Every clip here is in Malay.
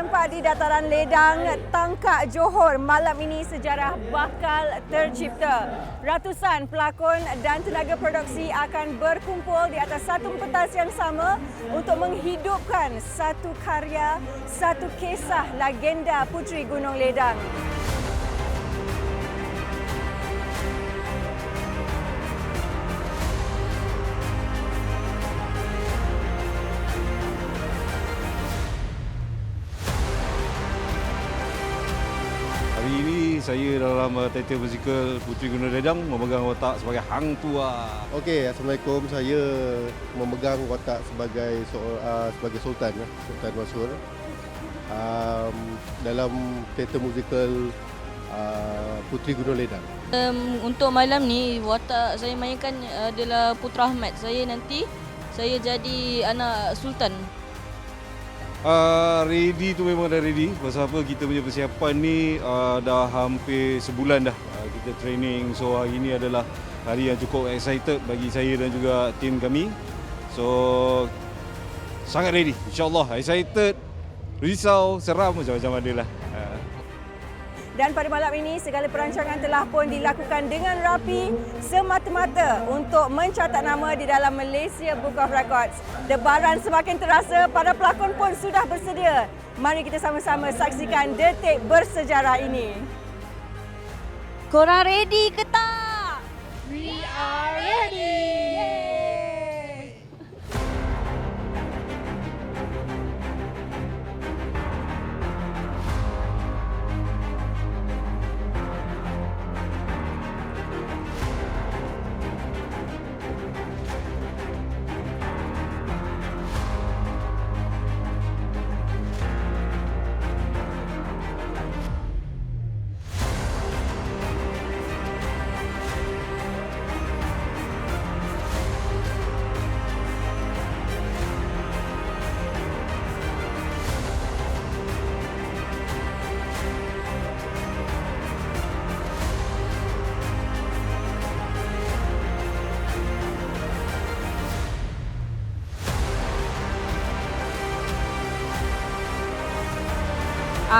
Bertempat di dataran Ledang, Tangkak Johor, malam ini sejarah bakal tercipta. Ratusan pelakon dan tenaga produksi akan berkumpul di atas satu pentas yang sama untuk menghidupkan satu karya, satu kisah legenda Puteri Gunung Ledang. Dalam uh, teater musikal Puteri Gunung Ledang memegang watak sebagai Hang Tua. Okey, Assalamualaikum. Saya memegang watak sebagai so- uh, sebagai Sultan, ya, Sultan Mansur. Um, dalam teater musikal uh, Puteri Gunung Ledang. Um, untuk malam ni watak saya mainkan adalah Putra Ahmad. Saya nanti saya jadi anak sultan. Uh, ready tu memang dah ready. Pasal apa kita punya persiapan ni uh, dah hampir sebulan dah uh, kita training. So hari ini adalah hari yang cukup excited bagi saya dan juga tim kami. So sangat ready. InsyaAllah excited. Risau, seram macam-macam adalah. Dan pada malam ini segala perancangan telah pun dilakukan dengan rapi semata-mata untuk mencatat nama di dalam Malaysia Book of Records. Debaran semakin terasa, para pelakon pun sudah bersedia. Mari kita sama-sama saksikan detik bersejarah ini. Korang ready ke tak?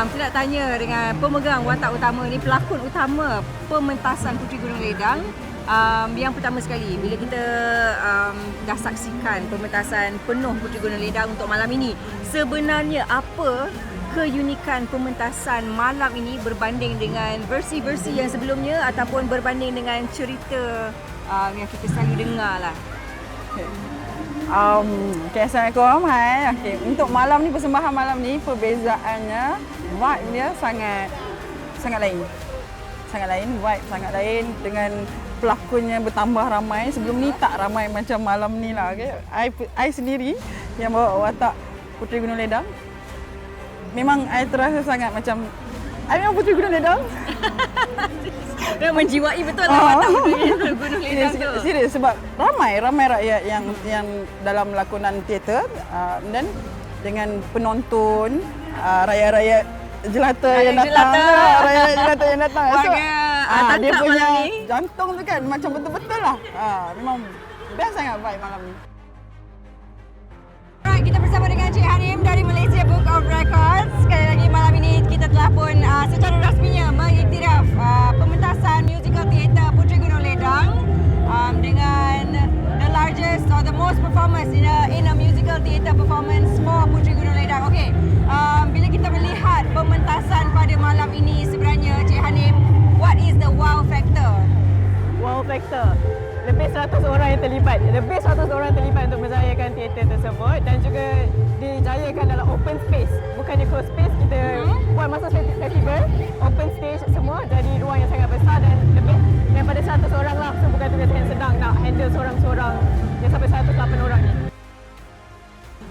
Um, saya nak tanya dengan pemegang watak utama ni, pelakon utama pementasan Puteri Gunung Ledang. Um, yang pertama sekali, bila kita um, dah saksikan pementasan penuh Puteri Gunung Ledang untuk malam ini, sebenarnya apa keunikan pementasan malam ini berbanding dengan versi-versi yang sebelumnya ataupun berbanding dengan cerita um, yang kita selalu dengar lah. Um, okay, Assalamualaikum. Hai. Okay. Untuk malam ni, persembahan malam ni, perbezaannya, vibe dia sangat sangat lain. Sangat lain, vibe sangat lain dengan pelakonnya bertambah ramai. Sebelum ni tak ramai macam malam ni lah. Okay. I, I sendiri yang bawa watak Puteri Gunung Ledang. Memang I terasa sangat macam I memang Puteri Gunung Ledang. Memang menjiwai betul lah Ah. watak Puteri Gunung Ledang tu. Serius, serius sebab ramai ramai rakyat yang yang dalam lakonan teater uh, dan dengan penonton uh, rakyat-rakyat jelata Rakyat yang datang. Jelata. ah, rakyat jelata yang datang. Warga, ah, ah, dia punya jantung tu kan macam betul-betul lah. Ah, memang best sangat vibe malam ni. Alright, kita bersama dengan Cik Hanim dari Malaysia Book of Records. Sekali lagi malam ini kita telah pun uh, secara rasminya mengiktiraf uh, pementasan musical theatre Puteri Gunung Ledang um, dengan largest or the most performance in a in a musical theatre performance for Puteri Gunung Ledang. Okay, um, bila kita melihat pementasan pada malam ini sebenarnya Cik Hanim, what is the wow factor? wow factor lebih 100 orang yang terlibat lebih 100 orang terlibat untuk menjayakan teater tersebut dan juga dijayakan dalam open space bukan di closed space kita buat masa festi- festival open stage semua jadi ruang yang sangat besar dan lebih daripada 100 orang lah so bukan tugas yang sedang nak handle seorang-seorang yang sampai 108 orang ni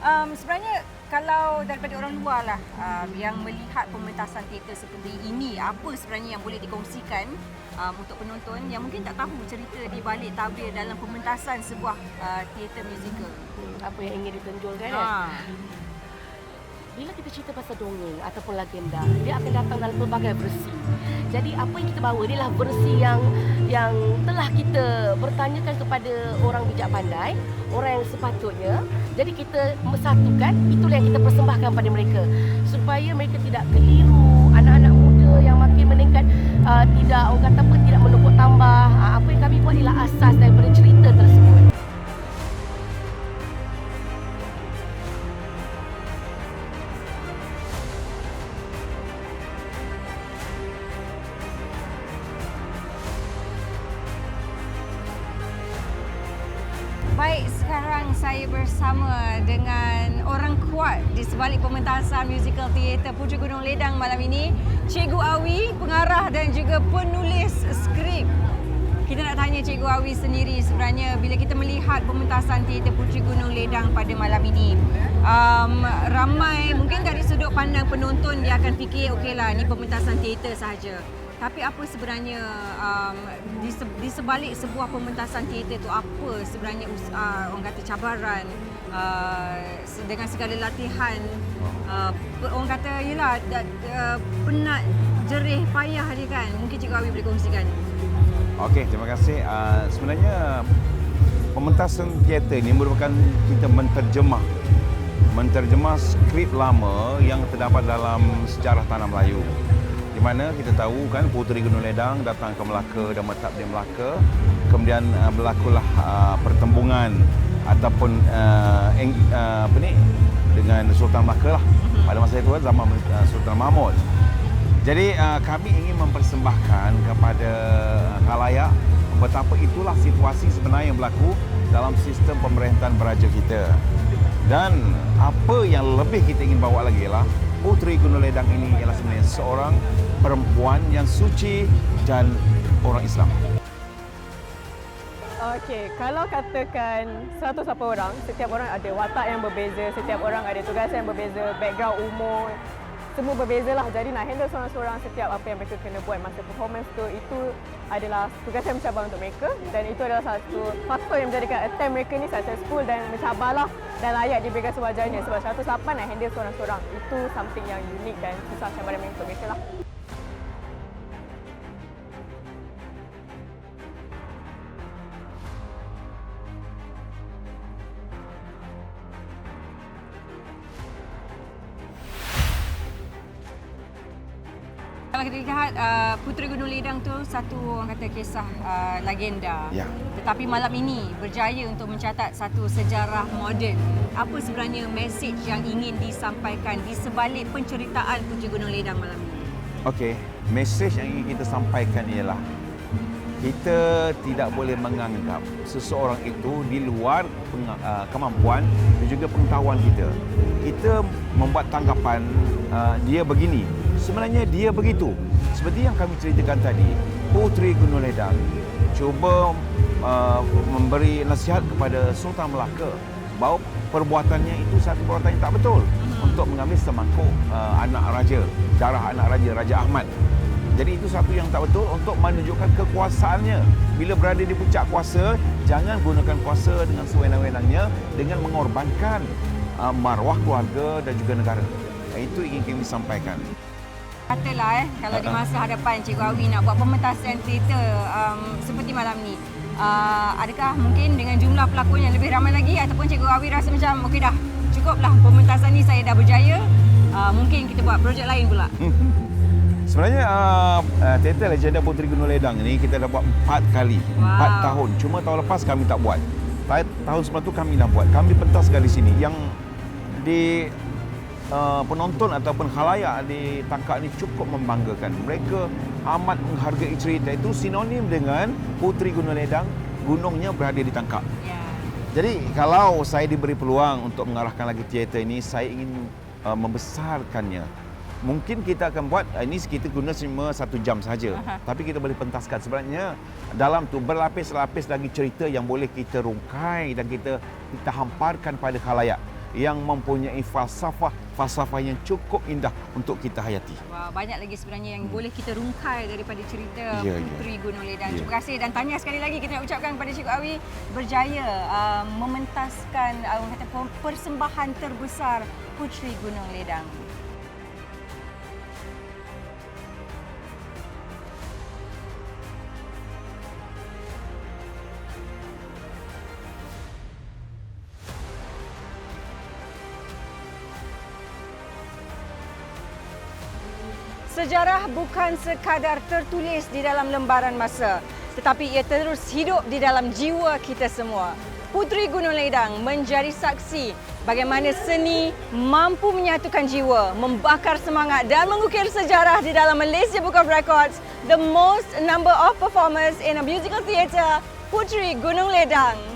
um, sebenarnya kalau daripada orang luar lah um, yang melihat pementasan teater seperti ini, apa sebenarnya yang boleh dikongsikan um, untuk penonton yang mungkin tak tahu cerita di balik tabir dalam pementasan sebuah uh, teater musical? apa yang ingin ditonjolkan kan. Ha. Bila kita cerita pasal dongeng ataupun legenda, dia akan datang dalam pelbagai versi. Jadi apa yang kita bawa inilah versi yang yang telah kita bertanyakan kepada orang bijak pandai, orang yang sepatutnya. Jadi kita mesatukan, itulah yang kita persembahkan pada mereka supaya mereka tidak keliru. Anak-anak muda yang makin meningkat uh, tidak orang kata apa tidak menukuk tambah. Uh, apa yang kami buat ialah asas daripada cerita tersebut. Sebalik pementasan musical teater Puteri Gunung Ledang malam ini, Cikgu Awi, pengarah dan juga penulis skrip. Kita nak tanya Cikgu Awi sendiri sebenarnya bila kita melihat pementasan teater Puteri Gunung Ledang pada malam ini. Um, ramai mungkin dari sudut pandang penonton dia akan fikir okeylah ni pementasan teater sahaja. Tapi apa sebenarnya um, di, se- di sebalik sebuah pementasan teater tu apa sebenarnya us- uh, orang kata cabaran uh, dengan segala latihan uh, orang kata yalah uh, penat jerih payah dia kan mungkin Cikgu Awi boleh kongsikan Okey, terima kasih. Uh, sebenarnya pementasan teater ini merupakan kita menterjemah menterjemah skrip lama yang terdapat dalam sejarah tanah Melayu. Di mana kita tahu kan Puteri Gunung Ledang datang ke Melaka dan menetap di Melaka. Kemudian uh, berlakulah uh, pertembungan ataupun uh, eng, uh, apa ni dengan Sultan Melaka lah. Pada masa itu zaman uh, Sultan Mahmud. Jadi uh, kami ingin mempersembahkan kepada khalayak betapa itulah situasi sebenar yang berlaku dalam sistem pemerintahan beraja kita. Dan apa yang lebih kita ingin bawa lagi ialah Puteri Gunung Ledang ini ialah sebenarnya seorang perempuan yang suci dan orang Islam. Okey, kalau katakan 100 apa orang, setiap orang ada watak yang berbeza, setiap orang ada tugas yang berbeza, background umur, semua berbeza lah. Jadi nak handle seorang-seorang setiap apa yang mereka kena buat masa performance tu, itu adalah tugas yang mencabar untuk mereka dan itu adalah satu faktor yang menjadikan attempt mereka ni successful dan mencabarlah dan layak diberikan sewajahnya sebab 108 nak handle seorang-seorang. Itu something yang unik dan susah cabaran untuk mereka lah. Kalau kita lihat uh, Puteri Gunung Ledang tu satu orang kata kisah uh, legenda Ya. tetapi malam ini berjaya untuk mencatat satu sejarah moden apa sebenarnya mesej yang ingin disampaikan di sebalik penceritaan Puteri Gunung Ledang malam ini Okey, mesej yang ingin kita sampaikan ialah kita tidak boleh menganggap seseorang itu di luar peng- uh, kemampuan dan juga pengetahuan kita. Kita membuat tanggapan uh, dia begini. Sebenarnya dia begitu. Seperti yang kami ceritakan tadi, Puteri Gunung Ledang cuba uh, memberi nasihat kepada Sultan Melaka bahawa perbuatannya itu satu perbuatan yang tak betul untuk mengambil semangkuk uh, anak raja, darah anak raja, Raja Ahmad. Jadi itu satu yang tak betul untuk menunjukkan kekuasaannya. Bila berada di puncak kuasa, jangan gunakan kuasa dengan sewenang-wenangnya dengan mengorbankan uh, maruah keluarga dan juga negara. Itu ingin kami sampaikan. Katalah eh kalau di masa hadapan Cikgu Awi nak buat pementasan teater um, seperti malam ni uh, adakah mungkin dengan jumlah pelakon yang lebih ramai lagi ataupun Cikgu Awi rasa macam okey dah cukuplah pementasan ni saya dah berjaya uh, mungkin kita buat projek lain pula Sebenarnya uh, uh, teater Legenda Puteri Gunung Ledang ni kita dah buat empat kali, Wow. empat tahun. Cuma tahun lepas kami tak buat. Ta- Tahun sebelum tu kami dah buat. Kami pentaskan di sini. Yang di uh, penonton ataupun khalayak di tangkak ni cukup membanggakan. Mereka amat menghargai cerita itu sinonim dengan Puteri Gunung Ledang. Gunungnya berada di tangkak. ya Jadi kalau saya diberi peluang untuk mengarahkan lagi teater ini, saya ingin uh, membesarkannya. Mungkin kita akan buat uh, ini kita guna cuma satu jam saja, tapi kita boleh pentaskan sebenarnya dalam tu berlapis-lapis lagi cerita yang boleh kita rungkai dan kita kita hamparkan pada khalayak. Yang mempunyai falsafah falsafah yang cukup indah untuk kita hayati. Wah, banyak lagi sebenarnya yang boleh kita rungkai daripada cerita Ya, ya. Puteri Gunung Ledang. Ya. Terima kasih dan tanya sekali lagi kita nak ucapkan kepada Cikgu Awi berjaya uh, mementaskan uh, kata persembahan terbesar Puteri Gunung Ledang. Sejarah bukan sekadar tertulis di dalam lembaran masa, tetapi ia terus hidup di dalam jiwa kita semua. Puteri Gunung Ledang menjadi saksi bagaimana seni mampu menyatukan jiwa, membakar semangat dan mengukir sejarah di dalam Malaysia Book of Records, the most number of performers in a musical theatre, Puteri Gunung Ledang.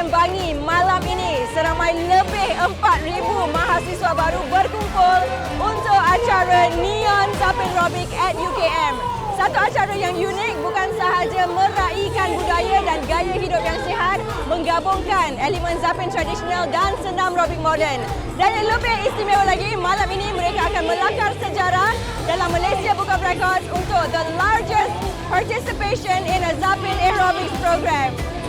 UKM Bangi malam ini seramai lebih 4,000 mahasiswa baru berkumpul untuk acara Neon Zapin Robic at UKM. Satu acara yang unik bukan sahaja meraihkan budaya dan gaya hidup yang sihat, menggabungkan elemen zapin tradisional dan senam robik moden. Dan yang lebih istimewa lagi, malam ini mereka akan melakar sejarah dalam Malaysia Book of Records untuk the largest participation in a Zapin aerobics program.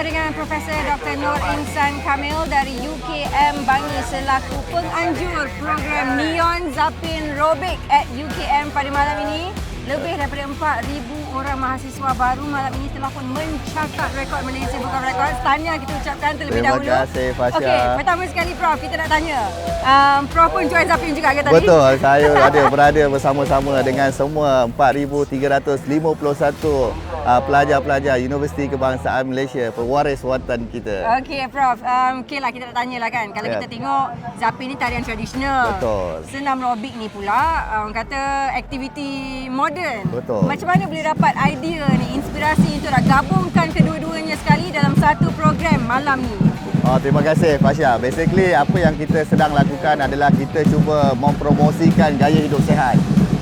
Bersama dengan Profesor Dr. Nur Insan Kamil dari UKM Bangi selaku penganjur program Neon Zapin Robic at UKM pada malam ini. Lebih daripada 4,000 orang mahasiswa baru malam ini telah pun mencatat rekod Malaysia of Records. Tanya kita ucapkan terlebih Terima dahulu. kasih, Fasya. Okey, pertama sekali Prof, kita nak tanya. Um, Prof pun join Zapin juga ke tadi? Betul, saya ada berada bersama-sama dengan semua 4,351 uh, pelajar-pelajar Universiti Kebangsaan Malaysia, pewaris watan kita. Okey Prof, um, okey lah kita nak tanya lah kan. Kalau Ya. kita tengok Zapin ni tarian tradisional. Betul. Senam robik ni pula orang kata aktiviti moden. Betul. Macam mana boleh dapat idea ni, inspirasi untuk nak gabungkan kedua-duanya sekali dalam satu program malam ni? Oh, terima kasih Fasya. Basically apa yang kita sedang lakukan adalah kita cuba mempromosikan gaya hidup sihat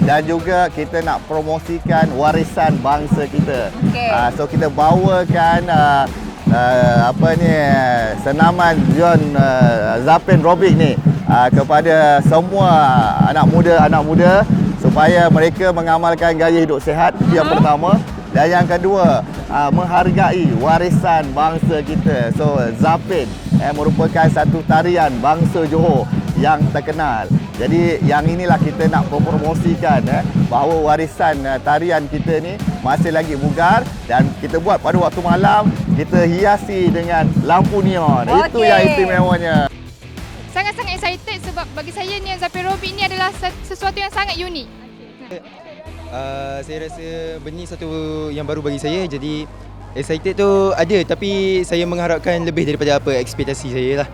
dan juga kita nak promosikan warisan bangsa kita. Okey. Ah, so kita bawakan uh, uh, apa ni senaman John uh, Zapin Robic ni uh, kepada semua anak muda anak muda supaya mereka mengamalkan gaya hidup sihat itu yang pertama. Dan yang kedua uh, menghargai warisan bangsa kita. So Zapin eh, merupakan satu tarian bangsa Johor yang terkenal jadi yang inilah kita nak promosikan eh, bahawa warisan uh, tarian kita ni masih lagi bugar dan kita buat pada waktu malam kita hiasi dengan lampu neon itu Okey. yang istimewanya sangat-sangat excited sebab bagi saya Neon Zapin Robic ni adalah se- sesuatu yang sangat unik. Uh, saya rasa ni satu yang baru bagi saya jadi excited tu ada tapi saya mengharapkan lebih daripada apa ekspektasi saya lah.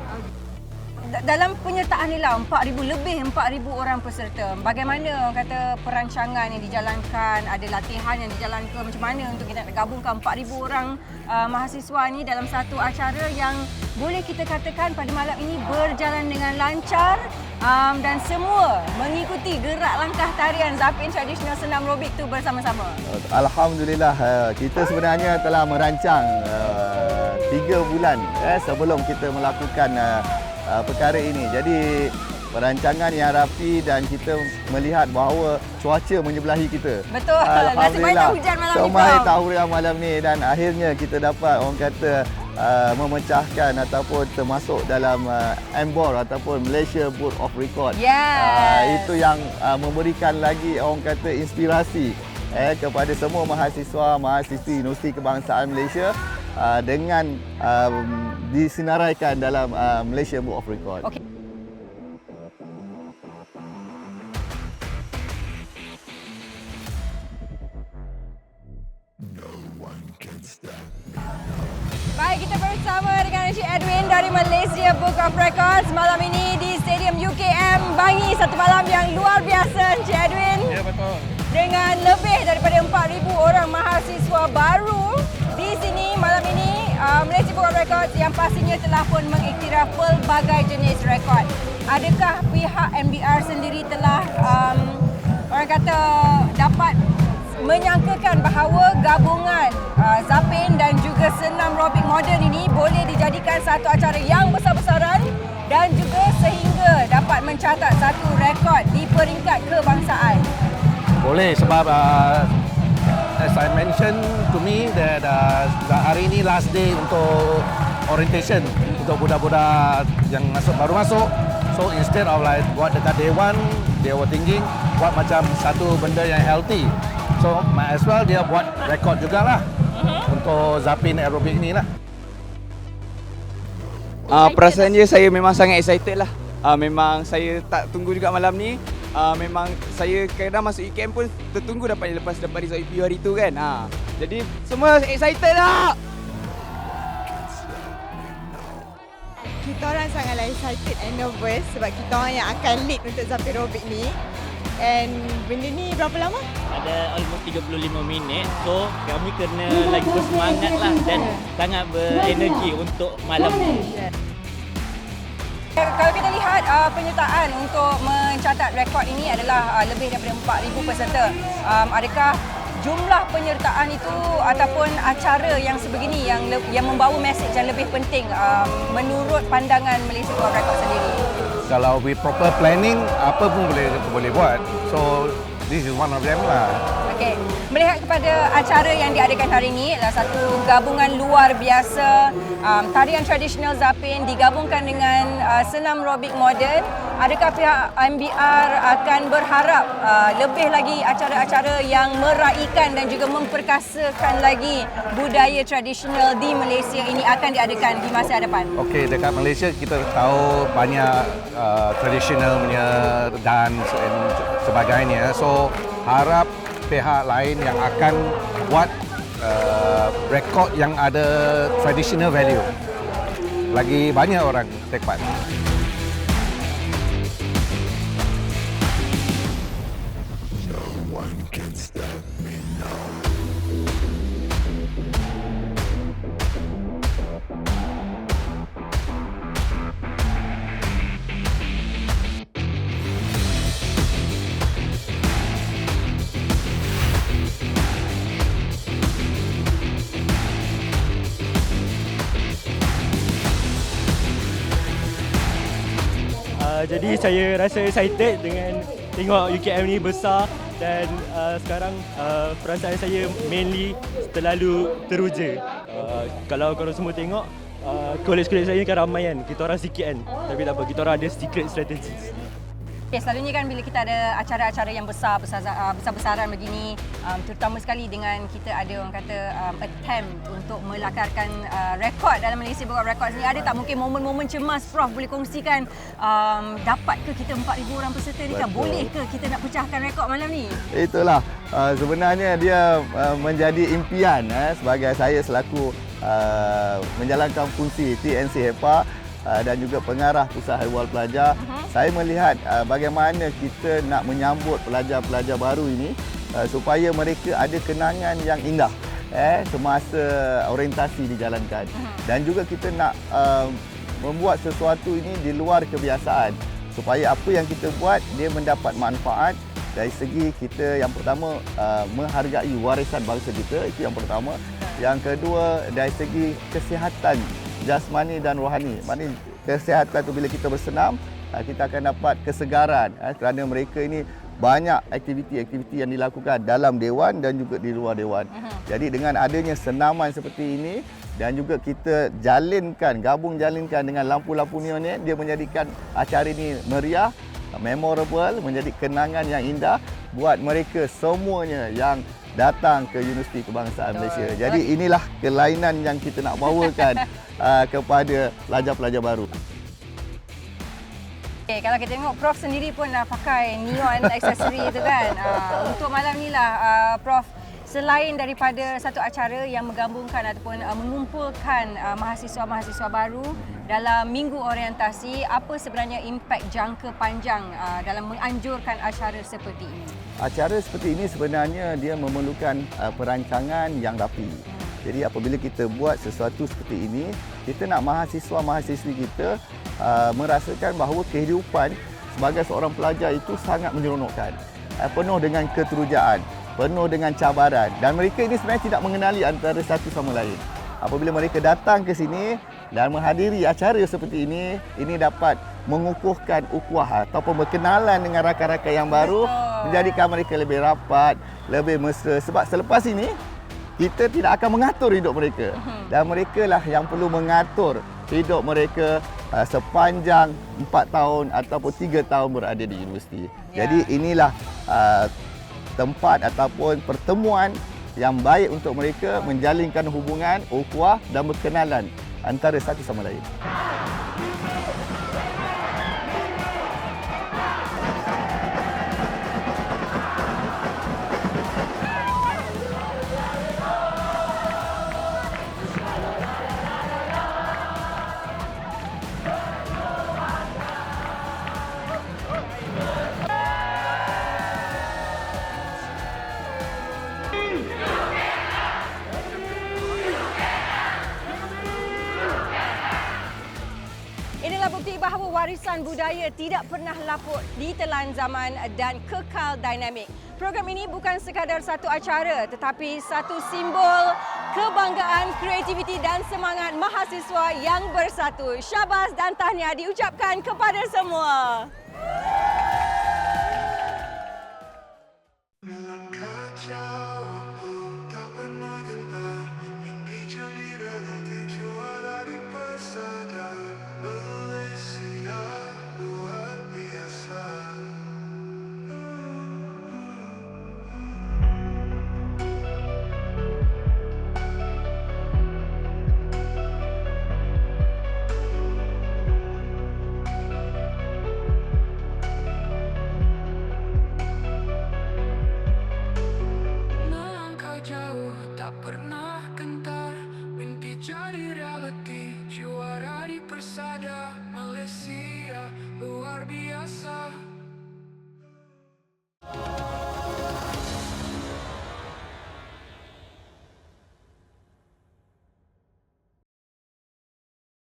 Da- dalam penyertaan ni lah 4,000 lebih 4,000 orang peserta. Bagaimana kata perancangan yang dijalankan, ada latihan yang dijalankan macam mana untuk kita nak gabungkan 4,000 orang uh, mahasiswa ni dalam satu acara yang boleh kita katakan pada malam ini berjalan dengan lancar um, dan semua mengikuti gerak langkah tarian Zapin tradisional senam robik tu bersama-sama. Alhamdulillah uh, kita sebenarnya telah merancang uh, tiga bulan eh, sebelum kita melakukan uh, uh, perkara ini. Jadi perancangan yang rapi dan kita melihat bahawa cuaca menyebelahi kita. Betul. Nasib baik tak hujan malam ni. Semai tak hujan malam ni dan akhirnya kita dapat orang kata uh, memecahkan ataupun termasuk dalam uh, MBOR ataupun Malaysia Book of Record. Yes. Uh, itu yang uh, memberikan lagi orang kata inspirasi eh kepada semua mahasiswa mahasiswi Universiti Kebangsaan Malaysia uh, dengan um, disenaraikan dalam uh, Malaysia Book of Record. Okey. Baik, kita bersama dengan Encik Edwin dari Malaysia Book of Records malam ini di Stadium UKM Bangi. Satu malam yang luar biasa, Encik Edwin. Ya, betul. Dengan lebih daripada 4,000 orang mahasiswa baru Malaysia Book of Records yang pastinya telah pun mengiktiraf pelbagai jenis rekod. Adakah pihak MBR sendiri telah um, orang kata dapat menyangkakan bahawa gabungan uh, Zapin dan juga senam robik moden ini boleh dijadikan satu acara yang besar-besaran dan juga sehingga dapat mencatat satu rekod di peringkat kebangsaan. Boleh sebab uh, as I mentioned to me that uh, hari ini last day untuk orientation untuk budak-budak yang masuk baru masuk. So instead of like buat dekat day one, they were thinking buat macam satu benda yang healthy. So might as well dia buat rekod jugalah untuk Zapin aerobik ni lah. Uh, perasaannya saya memang sangat excited lah. Uh, memang saya tak tunggu juga malam ni. Uh, memang saya kadang masuk UKM pun tertunggu dapat lepas dapat result EPU hari tu kan. Uh, jadi semua excited lah. Kita orang sangatlah excited and nervous sebab kita orang yang akan lead untuk Zapin Robik ni. And benda ni berapa lama? ada almost 35 minit so kami kena lagi bersemangat lah dan sangat berenergi untuk malam ni. Kalau kita lihat uh, penyertaan untuk mencatat rekod ini adalah uh, lebih daripada 4,000 peserta. Um, adakah jumlah penyertaan itu ataupun acara yang sebegini yang yang membawa mesej yang lebih penting um, menurut pandangan Malaysia of Records sendiri? Kalau with proper planning, apa pun boleh boleh buat. So this is one of them lah. Melihat kepada acara yang diadakan hari ini adalah satu gabungan luar biasa um, tarian tradisional Zapin digabungkan dengan uh, senam robik moden. Adakah pihak MBR akan berharap uh, lebih lagi acara-acara yang meraihkan dan juga memperkasakan lagi budaya tradisional di Malaysia ini akan diadakan di masa hadapan? Okey, dekat Malaysia kita tahu banyak uh, traditional punya dance dan sebagainya. So, harap pihak lain yang akan buat uh, rekod yang ada traditional value. Lagi banyak orang take part. Saya rasa excited dengan tengok UKM ni besar dan uh, sekarang uh, perasaan saya mainly terlalu teruja. Uh, kalau korang semua tengok uh, kolej-kolej saya kan ramai kan, kita orang sikit kan. Tapi tak apa, kita orang ada secret strategies. Okay, selalunya kan bila kita ada acara-acara yang besar, besar uh, besar-besaran begini, um, terutama sekali dengan kita ada orang kata um, attempt untuk melakarkan uh, rekod dalam Malaysia Book Records ni, ada tak mungkin momen-momen cemas Prof boleh kongsikan? Um, dapat ke kita 4,000 orang peserta ni? Kan? Boleh ke kita nak pecahkan rekod malam ni? Itulah. Uh, sebenarnya dia uh, menjadi impian eh, sebagai saya selaku uh, menjalankan fungsi TNC HEPA dan juga pengarah Pusat Haiwal Pelajar, uh-huh. saya melihat uh, bagaimana kita nak menyambut pelajar-pelajar baru ini uh, supaya mereka ada kenangan yang indah eh semasa orientasi dijalankan. Uh-huh. Dan juga kita nak uh, membuat sesuatu ini di luar kebiasaan supaya apa yang kita buat dia mendapat manfaat dari segi kita yang pertama uh, menghargai warisan bangsa kita itu yang pertama yang kedua dari segi kesihatan jasmani dan rohani maknanya kesihatan tu bila kita bersenam uh, kita akan dapat kesegaran uh, kerana mereka ini banyak aktiviti-aktiviti yang dilakukan dalam dewan dan juga di luar dewan. Uh-huh. Jadi dengan adanya senaman seperti ini dan juga kita jalinkan, gabung jalinkan dengan lampu-lampu neon ni, dia menjadikan acara ini meriah memorable, menjadi kenangan yang indah buat mereka semuanya yang datang ke Universiti Kebangsaan Malaysia. Jadi inilah kelainan yang kita nak bawakan uh, kepada pelajar-pelajar baru. Okay, kalau kita tengok Prof sendiri pun dah pakai neon accessory tu kan. Uh, untuk malam ni lah uh, Prof selain daripada satu acara yang menggabungkan ataupun uh, mengumpulkan uh, mahasiswa-mahasiswa baru dalam minggu orientasi, apa sebenarnya impak jangka panjang uh, dalam menganjurkan acara seperti ini? Acara seperti ini sebenarnya dia memerlukan uh, perancangan yang rapi. Jadi apabila kita buat sesuatu seperti ini, kita nak mahasiswa-mahasiswi kita uh, merasakan bahawa kehidupan sebagai seorang pelajar itu sangat menyeronokkan. Uh, penuh dengan keterujaan, penuh dengan cabaran dan mereka ini sebenarnya tidak mengenali antara satu sama lain. Apabila mereka datang ke sini dan menghadiri acara seperti ini, ini dapat mengukuhkan ukuah ataupun berkenalan dengan rakan-rakan yang baru, Betul. menjadikan mereka lebih rapat, lebih mesra. Sebab selepas ini, kita tidak akan mengatur hidup mereka. Dan mereka lah yang perlu mengatur hidup mereka uh, sepanjang 4 tahun ataupun 3 tahun berada di universiti. Ya. Jadi inilah uh, tempat ataupun pertemuan yang baik untuk mereka menjalinkan hubungan, ukhuwah dan berkenalan antara satu sama lain. Warisan budaya tidak pernah lapuk ditelan zaman dan kekal dinamik. Program ini bukan sekadar satu acara tetapi satu simbol kebanggaan, kreativiti dan semangat mahasiswa yang bersatu. Syabas dan tahniah diucapkan kepada semua.